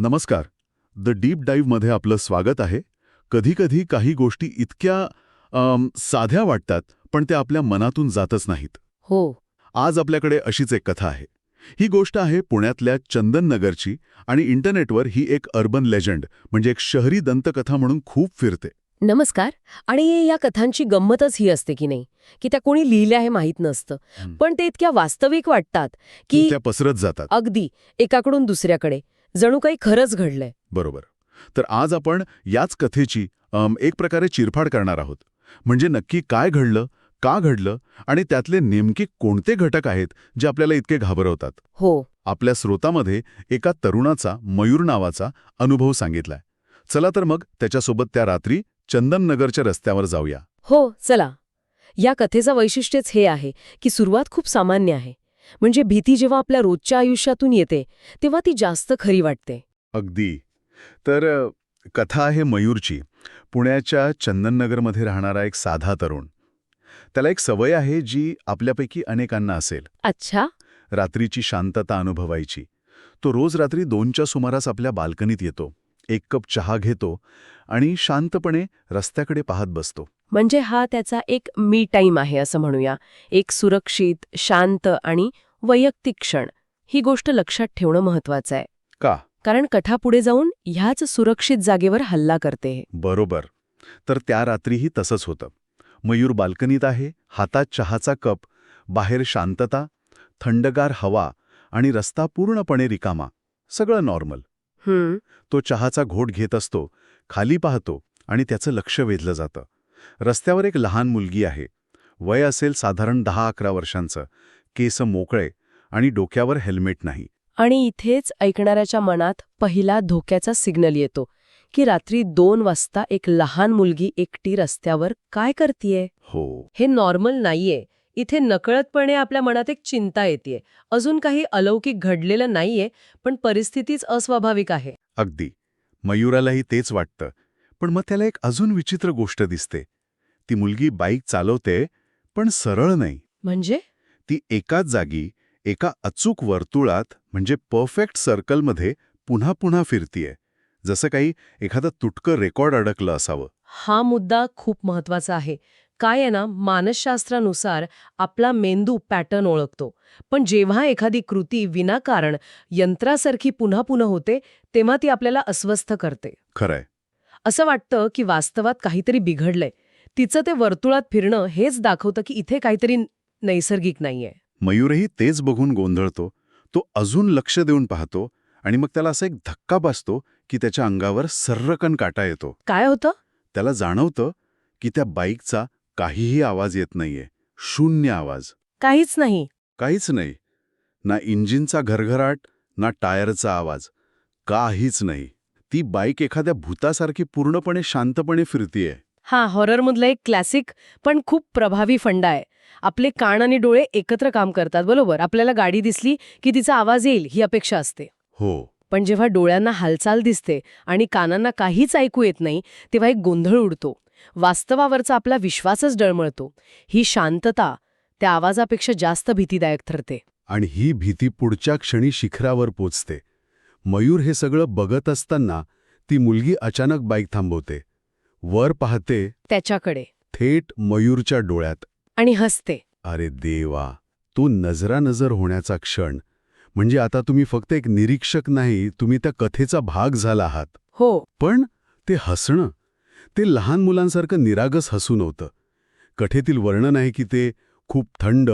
नमस्कार. The deep डाईव्हमध्ये आपलं स्वागत आहे. कधीकधी काही गोष्टी इतक्या अम, साध्या वाटतात पण त्या आपल्या मनातून जातच नाहीत. हो. आज आपल्याकडे अशीच एक कथा आहे. ही गोष्ट आहे पुण्यातल्या चंदननगरची आणि इंटरनेटवर ही एक अर्बन लेजंड म्हणजे एक शहरी दंतकथा म्हणून खूप फिरते. नमस्कार. आणि या कथांची गंमतच ही असते की नाही की त्या कोणी लिहिल्या हे माहीत नसतं. हं. पण ते इतक्या वास्तविक वाटतात की त्या पसरत जातात. अगदी एकाकडून दुसऱ्याकडे. जणू काही खरंच घडलंय. बरोबर. तर आज आपण याच कथेची एक प्रकारे चिरफाड करणार आहोत. म्हणजे नक्की काय घडलं का घडलं आणि त्यातले नेमके कोणते घटक आहेत जे आपल्याला इतके घाबरवतात? हो. आपल्या स्रोतामध्ये एका तरुणाचा मयूर नावाचा अनुभव सांगितलाय. चला तर मग त्याच्यासोबत त्या रात्री चंदननगरच्या रस्त्यावर जाऊया. हो चला. या कथेचं वैशिष्ट्यच हे आहे की सुरुवात खूप सामान्य आहे. म्हणजे भीती जेव्हा आपल्या रोजच्या आयुष्यातून येते तेव्हा ती जास्त खरी वाटते. अगदी. तर कथा आहे मयूरची. पुण्याच्या चंदननगरमध्ये राहणारा एक साधा तरुण. त्याला एक सवय आहे जी आपल्यापैकी अनेकांना असेल. अच्छा. रात्रीची शांतता अनुभवायची. तो रोज रात्री दोनच्या सुमारास आपल्या बाल्कनीत येतो. एक कप चहा घेतो आणि शांतपणे रस्त्याकडे पाहत बसतो. म्हणजे हा त्याचा एक मी टाईम आहे असं म्हणूया. एक सुरक्षित शांत आणि वैयक्तिक क्षण. ही गोष्ट लक्षात ठेवणं महत्वाचं आहे. का? कारण कथा पुढे जाऊन ह्याच सुरक्षित जागेवर हल्ला करते. बरोबर. तर त्या रात्रीही तसंच होतं. मयूर बाल्कनीत आहे हातात चहाचा कप बाहेर शांतता थंडगार हवा आणि रस्ता पूर्णपणे रिकामा. सगळं नॉर्मल. तो चहाचा घोट घेत असतो खाली पाहतो आणि त्याचं लक्ष वेधलं जातं. रस्त्यावर एक लहान मुलगी आहे. वय असेल साधारण दहा अकरा वर्षांचं. केस मोकळे आणि डोक्यावर हेल्मेट नाही. आणि इथेच ऐकणाऱ्याच्या मनात पहिला धोक्याचा सिग्नल येतो की रात्री दोन वाजता एक लहान मुलगी एकटी रस्त्यावर काय करतीये? हो. हे नॉर्मल नाहीये. इथे नकळतपणे आपल्या मनात एक चिंता येते अजून काही अलौकिक घडलेलं नाहीये पण परिस्थितीच अस्वाभाविक आहे. अगदी. मयूरालाही तेच वाटतं. पण मग त्याला एक अजून विचित्र गोष्ट दिसते. ती मुलगी बाईक चालवते पण सरळ नाही. म्हणजे? ती एकाच जागी एका अचूक वर्तुळात म्हणजे परफेक्ट सर्कलमध्ये पुन्हा पुन्हा फिरतीये. जसं काही एखादं तुटकं रेकॉर्ड अडकलं असावं. हा मुद्दा खूप महत्त्वाचा आहे. काय आहे ना मानसशास्त्रानुसार आपला मेंदू पॅटर्न ओळखतो. पण जेव्हा एखादी कृती विनाकारण यंत्रासारखी पुन्हा पुन्हा होते तेव्हा ती आपल्याला अस्वस्थ करते. खरंय. असं वाटतं की वास्तवात काहीतरी बिघडलंय. तिचं ते वर्तुळात फिरणं हेच दाखवतं की इथे काहीतरी नैसर्गिक नाहीये. मयूरही तेच बघून गोंधळतो. तो अजून लक्ष देऊन पाहतो आणि मग त्याला असा एक धक्का बसतो की त्याच्या अंगावर सर्रकन काटा येतो. काय होतं? त्याला जाणवतं की त्या बाईकचा काहीही आवाज येत नाहीये. शून्य आवाज. काहीच नाही. काहीच नाही. ना इंजिनचा घरघराट ना टायरचा आवाज. काहीच नाही. ती बाईक एखाद्या भूतासारखी पूर्णपणे शांतपणे फिरतीये. हा हॉररमधला एक क्लासिक पण खूप प्रभावी फंडा आहे. आपले कान आणि डोळे एकत्र काम करतात बरोबर? आपल्याला गाडी दिसली की तिचा आवाज येईल ही अपेक्षा असते. हो. पण जेव्हा डोळ्यांना हालचाल दिसते आणि कानांना काहीच ऐकू येत नाही तेव्हा एक गोंधळ उडतो. वास्तवावरचा आपला विश्वासच डळमळतो. ही शांतता त्या आवाजापेक्षा जास्त भीतीदायक ठरते. आणि ही भीती पुढच्या क्षणी शिखरावर पोचते. मयूर हे सगळं बघत असताना ती मुलगी अचानक बाईक थांबवते. वर पाहते त्याच्याकडे. थेट मयूरच्या डोळ्यात. आणि हसते. अरे देवा तो नजरानजर होण्याचा क्षण. म्हणजे आता तुम्ही फक्त एक निरीक्षक नाही तुम्ही त्या कथेचा भाग झाला आहात. हो. पण ते हसणं ते लहान मुलांसारखं निरागस हसू नव्हतं. कथेतील वर्णन आहे की ते खूप थंड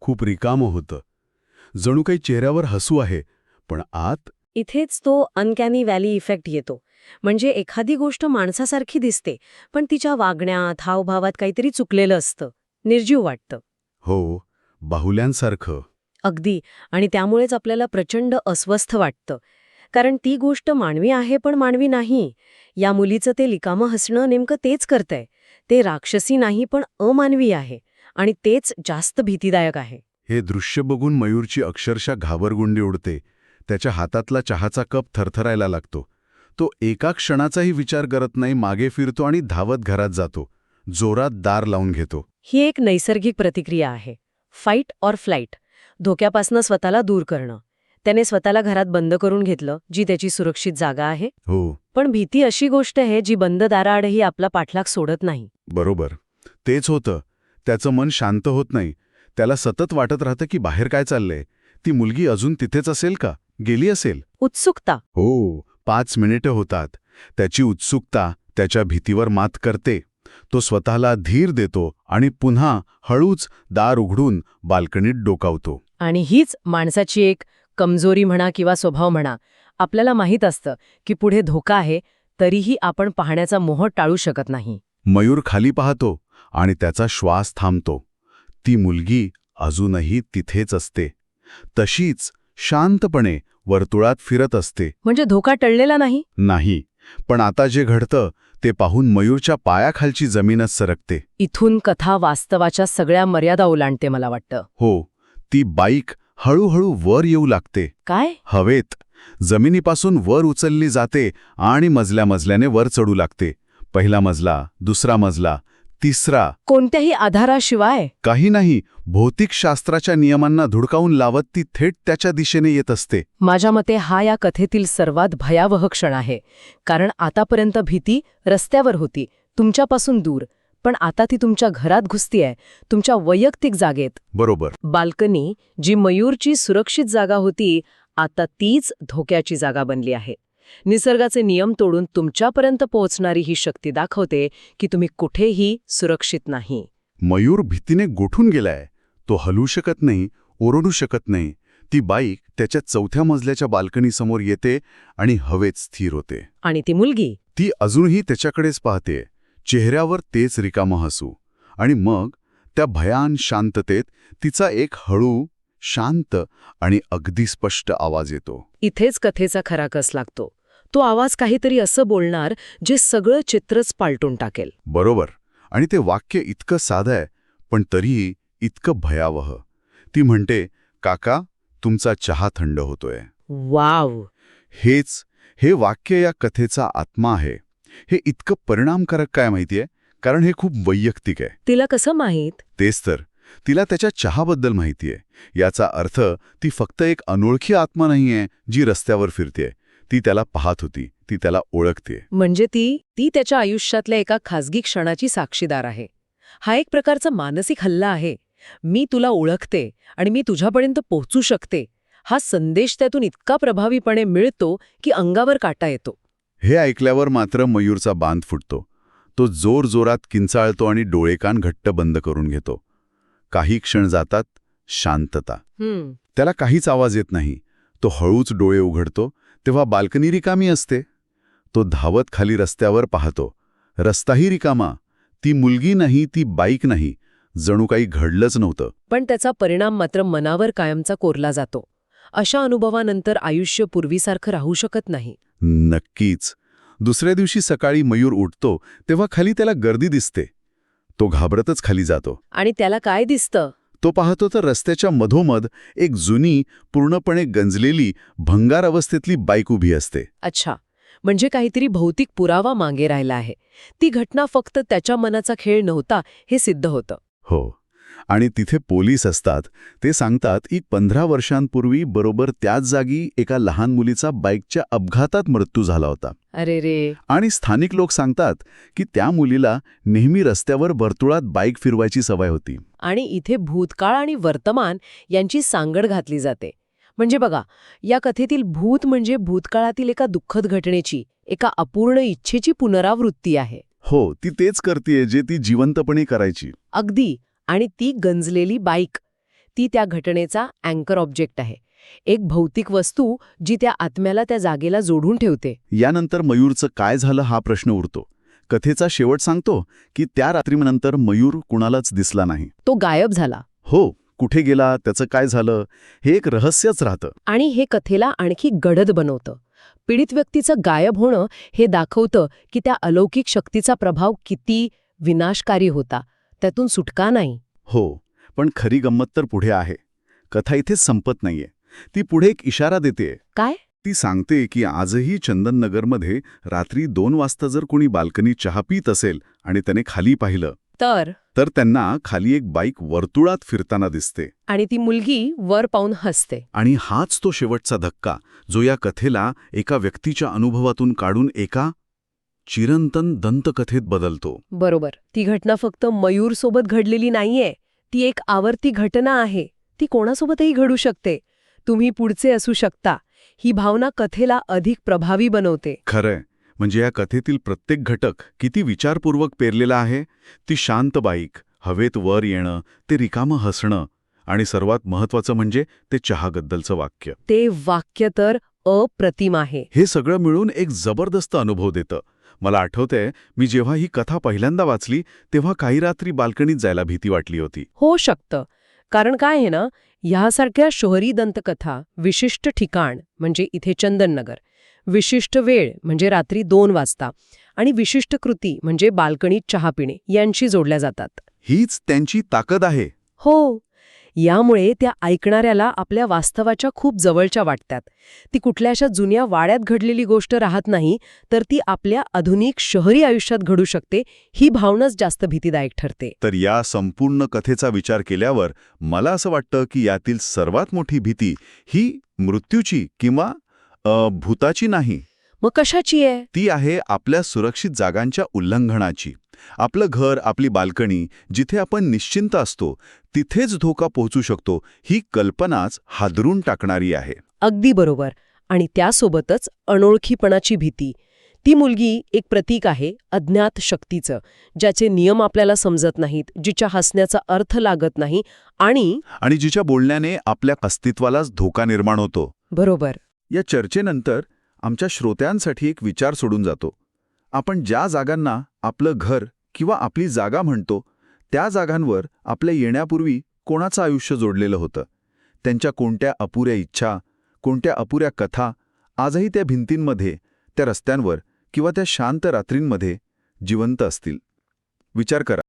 खूप रिकामं होतं. जणू काही चेहऱ्यावर हसू आहे पण आत इथेच तो अनकॅनी व्हॅली इफेक्ट येतो. म्हणजे एखादी गोष्ट माणसासारखी दिसते पण तिच्या वागण्यात हावभावात काहीतरी चुकलेलं असतं. निर्जीव वाटतं. हो बाहुल्यांसारखं. अगदी. आणि त्यामुळेच आपल्याला प्रचंड अस्वस्थ वाटतं. कारण ती गोष्ट मानवी आहे पण मानवी नाही. या मुलीचं ते लिकामं हसणं नेमकं तेच करतंय. ते राक्षसी नाही पण अमानवी आहे आणि तेच जास्त भीतीदायक आहे. हे दृश्य बघून मयूरची अक्षरशः घाबरगुंडी उडते. त्याच्या हातातला चहाचा कप थरथरायला लागतो. तो एका क्षणाचाही विचार करत नाही मागे फिरतो आणि धावत घरात जातो. जोरात दार लावून घेतो. ही एक नैसर्गिक प्रतिक्रिया आहे. फाईट ऑर फ्लाईट धोक्यापासनं स्वतःला दूर करणं. त्याने स्वतःला घरात बंद करून घेतलं जी त्याची सुरक्षित जागा आहे. हो. पण भीती अशी गोष्ट आहे जी बंद दाराआडही आपला पाठलाग सोडत नाही. बरोबर. तेच होतं. त्याचं मन शांत होत नाही. त्याला सतत वाटत राहतं की बाहेर काय चाललंय. ती मुलगी अजून तिथेच असेल का? गेली असेल? उत्सुकता. हो. पाच मिनिटं होतात. त्याची उत्सुकता त्याच्या भीतीवर मात करते. तो स्वतःला धीर देतो आणि पुन्हा हळूच दार उघडून बाल्कनीत डोकावतो. आणि हीच माणसाची एक कमजोरी म्हणा किंवा स्वभाव म्हणा आपल्याला माहीत असतं की पुढे धोका आहे तरीही आपण पाहण्याचा मोह टाळू शकत नाही. मयूर खाली पाहतो आणि त्याचा श्वास थांबतो. ती मुलगी अजूनही तिथेच असते. तशीच शांतपणे वर्तुळात फिरत असते. म्हणजे धोका टळलेला नाही? नाही पण आता जे घडतं ते पाहून मयूरच्या पायाखालची जमीनच सरकते. इथून कथा वास्तवाच्या सगळ्या मर्यादा ओलांडते मला वाटतं. हो ती बाईक हळूहळू वर येऊ लागते. काय? हवेत. जमिनीपासून वर उचलली जाते आणि मजल्या मजल्याने वर चढू लागते. पहिला मजला दुसरा मजला तिसरा. कोणत्याही आधाराशिवाय? काही नाही भौतिकशास्त्राच्या नियमांना धुडकावून लावत ती थेट त्याच्या दिशेने येत असते. माझ्या मते हा या कथेतील सर्वात भयावह क्षण आहे. कारण आतापर्यंत भीती रस्त्यावर होती तुमच्यापासून दूर. पण आता ती तुमच्या घरात घुसतीये तुमच्या वैयक्तिक जागेत. बरोबर. बाल्कनी जी मयूरची सुरक्षित जागा होती आता तीच धोक्याची जागा बनली आहे. निसर्गाचे नियम तोडून तुमच्यापर्यंत पोहोचणारी ही शक्ती दाखवते की तुम्ही कुठेही सुरक्षित नाही. मयूर भीतीने गोठून गेलाय. तो हलू शकत नाही ओरडू शकत नाही. ती बाईक त्याच्या चौथ्या मजल्याच्या बाल्कनीसमोर येते आणि हवेत स्थिर होते. आणि ती मुलगी? ती अजूनही त्याच्याकडेच पाहते. चेहऱ्यावर तेच रिकामं हसू आणि मग त्या भयान शांततेत तिचा एक हळू शांत आणि अगदी स्पष्ट आवाज येतो. इथेच कथेचा खरा कस लागतो. तो आवाज काहीतरी असं बोलणार जे सगळं चित्रच पालटून टाकेल. बरोबर. आणि ते वाक्य इतकं साधं आहे पण तरीही इतकं भयावह. ती म्हणते काका तुमचा चहा थंड होतोय. वाव! हेच हे वाक्य या कथेचा आत्मा आहे. हे इतकं परिणामकारक काय माहितीये? कारण हे खूप वैयक्तिक आहे. तिला कसं माहीत? तेच तर. तिला त्याच्या चहाबद्दल माहितीये. याचा अर्थ ती फक्त एक अनोळखी आत्मा नाहीये जी रस्त्यावर फिरतेय. ती त्याला पाहत होती. ती त्याला ओळखते म्हणजे ती ती त्याच्या आयुष्यातल्या एका खासगी क्षणाची साक्षीदार आहे. हा एक प्रकारचा मानसिक हल्ला आहे. मी तुला ओळखते आणि मी तुझ्यापर्यंत पोहोचू शकते. हा संदेश त्यातून इतका प्रभावीपणे मिळतो की अंगावर काटा येतो. हे ऐकल्यावर मात्र मयूरचा बांध फुटतो. तो जोर जोरात किंचाळतो आणि डोळेकान घट्ट बंद करून घेतो. काही क्षण जातात शांतता. त्याला काहीच आवाज येत नाही. तो हळूच डोळे उघडतो तेव्हा बाल्कनी रिकामी असते. तो धावत खाली रस्त्यावर पाहतो. रस्ताही रिकामा. ती मुलगी नाही ती बाईक नाही. जणू काही घडलंच नव्हतं. पण त्याचा परिणाम मात्र मनावर कायमचा कोरला जातो. अशा अनुभवानंतर आयुष्य पूर्वीसारखं राहू शकत नाही. नक्कीच. दुसऱ्या दिवशी सकाळी मयूर उठतो तेव्हा खाली त्याला गर्दी दिसते. तो घाबरतच खाली जातो. आणि त्याला काय दिसतं? तो पाहतो तर रस्त्याच्या मधोमध एक जुनी पूर्णपणे गंजलेली भंगार अवस्थेतली बाईक उभी असते. अच्छा. म्हणजे काहीतरी भौतिक पुरावा मागे राहिला आहे. ती घटना फक्त त्याच्या मनाचा खेळ नव्हता हे सिद्ध होतं. हो. आणि तिथे पोलीस असतात. ते सांगतात की पंधरा वर्षांपूर्वी बरोबर त्याच जागी एका लहान मुलीचा बाईकच्या अपघातात मृत्यू झाला होता. अरे रे. आणि स्थानिक लोक सांगतात की त्या मुलीला नेहमी रस्त्यावर वर्तुळात बाईक फिरवायची सवय होती. आणि इथे भूतकाळ आणि वर्तमान यांची सांगड घातली जाते. म्हणजे बघा या कथेतील भूत म्हणजे भूतकाळातील एका दुःखद घटनेची एका अपूर्ण इच्छेची पुनरावृत्ती आहे. हो ती तेच करतेय जे ती जिवंतपणे करायची. अगदी. आणि ती गंजलेली बाईक. ती त्या घटनेचा अँकर ऑब्जेक्ट आहे. एक भौतिक वस्तू जी त्या आत्म्याला त्या जागेला जोडून ठेवते. यानंतर मयूरचं काय झालं हा प्रश्न उरतो. कथेचा शेवट सांगतो की त्या रात्रीनंतर मयूर कुणालाच दिसला नाही. तो गायब झाला. हो कुठे गेला त्याचं काय झालं हे एक रहस्यच राहतं. आणि हे कथेला आणखी गडद बनवतं. पीडित व्यक्तीचं गायब होणं हे दाखवतं की त्या अलौकिक शक्तीचा प्रभाव किती विनाशकारी होता. त्यातून सुटका नाही. हो पण खरी गंमत तर पुढे आहे. कथा इथेच संपत नाहीये. ती पुढे एक इशारा देते. काय? ती सांगते की आजही चंदननगरमध्ये रात्री दोन वाजता जर कोणी बाल्कनी चहा पित असेल आणि त्याने खाली पाहिलं तर? तर त्यांना खाली एक बाईक वर्तुळात फिरताना दिसते. आणि ती मुलगी वर पाहून हसते. आणि हाच तो शेवटचा धक्का जो या कथेला एका व्यक्तीच्या अनुभवातून काढून एका चिरंतन दंतकथेत बदलतो. बरोबर. ती घटना फक्त मयूर सोबत घडलेली नाहीये. ती एक आवर्ती घटना आहे. ती कोणासोबतही घडू शकते. तुम्ही पुढचे असू शकता. ही भावना कथेला अधिक प्रभावी बनवते. खरंय. म्हणजे या कथेतील प्रत्येक घटक किती विचारपूर्वक पेरलेला आहे? ती शांत बाईक हवेत वर येणं ते रिकामं हसणं आणि सर्वात महत्वाचं म्हणजे ते चहागद्दलचं वाक्य. ते वाक्य तर अप्रतिम आहे. हे सगळं मिळून एक जबरदस्त अनुभव देतं. मला आठवतंय मी जेव्हा ही कथा पहिल्यांदा वाचली तेव्हा काही रात्री बाल्कनीत जायला भीती वाटली होती. होऊ शकतं. कारण काय आहे ना ह्यासारख्या शहरी दंतकथा विशिष्ट ठिकाण म्हणजे इथे चंदननगर विशिष्ट वेळ म्हणजे रात्री दोन वाजता आणि विशिष्ट कृती म्हणजे बाल्कनीत चहा पिणे यांशी जोडल्या जातात. हीच त्यांची ताकद आहे. हो. यामुळे त्या ऐकणाऱ्याला आपल्या वास्तवाच्या खूप जवळच्या वाटतात. ती कुठल्याशा जुन्या वाड्यात घडलेली गोष्ट राहत नाही तर ती आपल्या आधुनिक शहरी आयुष्यात घडू शकते ही भावनाच जास्त भीतीदायक ठरते. तर या संपूर्ण कथेचा विचार केल्यावर मला असं वाटतं की यातील सर्वात मोठी भीती ही मृत्यूची किंवा भूताची नाही. मग कशाची आहे? ती आहे आपल्या सुरक्षित जागांच्या उल्लंघनाची. आपलं घर आपली बाल्कनी जिथे आपण निश्चिंत असतो तिथेच धोका पोहोचू शकतो ही कल्पनाच हादरून टाकणारी आहे. अगदी बरोबर. आणि त्यासोबतच अनोळखीपणाची भीती. ती मुलगी एक प्रतीक आहे अज्ञात शक्तीचं ज्याचे नियम आपल्याला समजत नाहीत जिच्या हसण्याचा अर्थ लागत नाही आणि आणि जिच्या बोलण्याने आपल्या अस्तित्वालाच धोका निर्माण होतो. बरोबर. या चर्चेनंतर आमच्या श्रोत्यांसाठी एक विचार सोडून जातो. आपण ज्या जागांना आपलं घर किंवा आपली जागा म्हणतो त्या जागांवर आपल्या येण्यापूर्वी कोणाचं आयुष्य जोडलेलं होतं? त्यांच्या कोणत्या अपुऱ्या इच्छा कोणत्या अपुऱ्या कथा आजही त्या भिंतींमध्ये त्या रस्त्यांवर किंवा त्या शांत रात्रींमध्ये जिवंत असतील? विचार करा.